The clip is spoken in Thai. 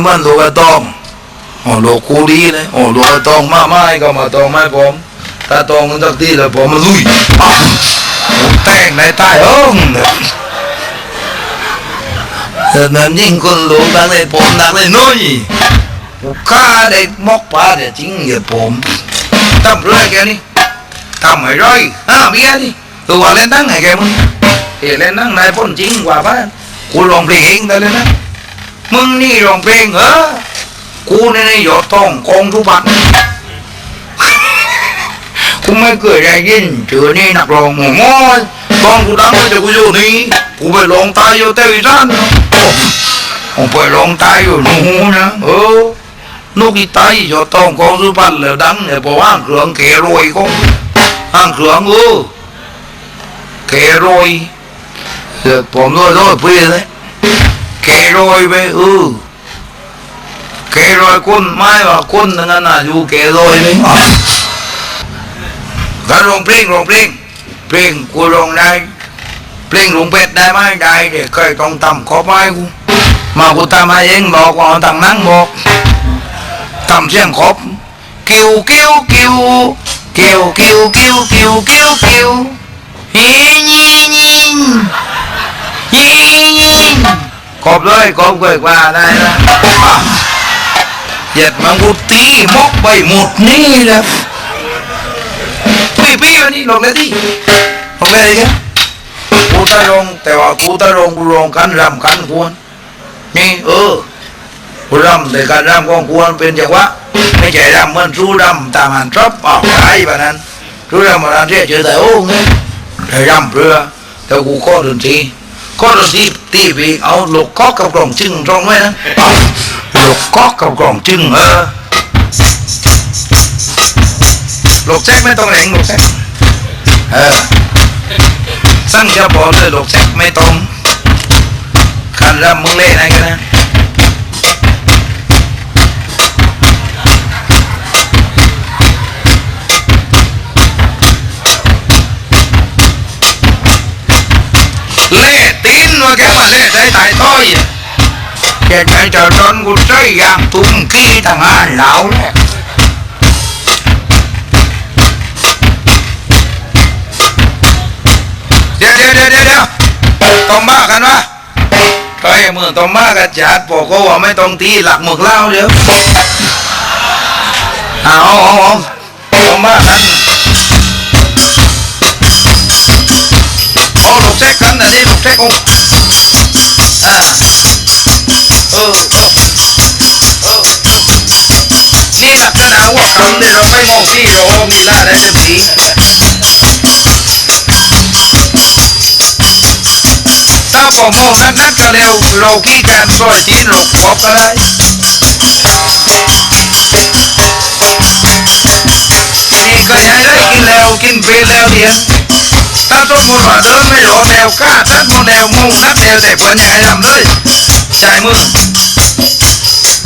เหมือนลูกกระตองอ๋อลูกกูดีเลยอ๋อลูกกระตองมาไม้ก็มาตองไม้ผมถ้าตองมันสักทีแล้วผมมันลุยอ้าวผมแต่งในใต้ห้องแต่นั้นยิ่งคนลูกดังเลยผมดังเลยน้อยผู้ฆ่าได้มอกปลาเนี่ยจริงเหยียดผมทำเรื่อยแกนี่ทำไม่ร้อยอ้าวเมียนี่ตัวเล่นตั้งไงแกมึงเห็นเล่นตั้งนายพ้นจริงกว่าบ้านกูลองเพลงเองได้เลยนะ มึงนี่ร้องเพลงเหรอกูนี่นหยอดทองกองทุบัตกูไม่เคยได้ยินเจอนี่นักร้องหมอมอยตอนกูดังเลยแต่กูอยู่นี่กูไปลองตายอยู่เตวิซันผมไปลองตายอยู่หนูนะเออนกอีไตหยอดทองกองทุบัตแล้วดังเนี่ยบอกว่าเครื่องเกรวยกองห้างเครื่องเออเกรวยเสือกผมด้วยด้วยเพื่อนเลย กรอยไปเออแกรอยคนไม่ว่าคนนั้นน่ะอยู่แกรอยไปอะการร้องเพลงร้องเพลงเพลงกูร้องได้เพลงร้องเป็ดได้ไหมได้เด็กเคยต้องทำขอไม้กูมากูทำให้เองบอกว่าต่างนั่งบอกทำเสียงครบกิ้วกิ้วกิ้วกิ้วกิ้วกิ้วกิ้วกิ้วกิ้ว กบเลยกบเกิดว่าได้นะเหยียดมังกุตีมกไปหมดนี่แหละพี่พี่วันนี้ลงเลยดิลงเลยแกกูตะลงแต่ว่ากูตะลงกูลงกันรำกันควรนี่เออกูรำแต่การรำของควรเป็นจังหวะไม่ใช่รำเหมือนสู้รำตามหันทรัพย์ออกไปแบบนั้นสู้รำมาเรียกเจอแต่โอ้เงี้ยแต่รำเรือแต่กูข้อดนตรี ก็รีบตีไปเอาลูกก๊อกกับกล่องจึงตรงไว้นะเอาลูกก๊อกกับกล่องจึงเออลูกแซกไม่ต้องแหลงลูกแซกเออสั่งจะบอกเลยลูกแซกไม่ต้องคันรำมึงเล่นอะไรกันนะ แกมาเล่ใส่ตายต้อยแกใจจะโดนกูใช้ยางตุ้มขี้ทางานเหลาแหละเดี๋ยวเดี๋ยวเดี๋ยวเดี๋ยวเดียวต้องบ้ากันวะใครมือต้องบ้ากันจัดบอกเขาว่าไม่ต้องตีหลักหมึกเล่าเดี๋ยวเอาเอาเอาต้องบ้ากันเอาลูกแจ๊กกันนะนี่ลูกแจ๊กอง ừ ừ nghe là cái để nó quay màu gì rồi không thì là đấy được gì bỏ màu sắc nát cả đều lầu khi cạn rồi chín lục bóp ta đây thì cái ấy đấy cái leo kim về leo điện ta tốt một quả đơn mới lỗ đều ca tát một đều mông nát đều để có nhà làm đấy chạy mừng ¡Gracias!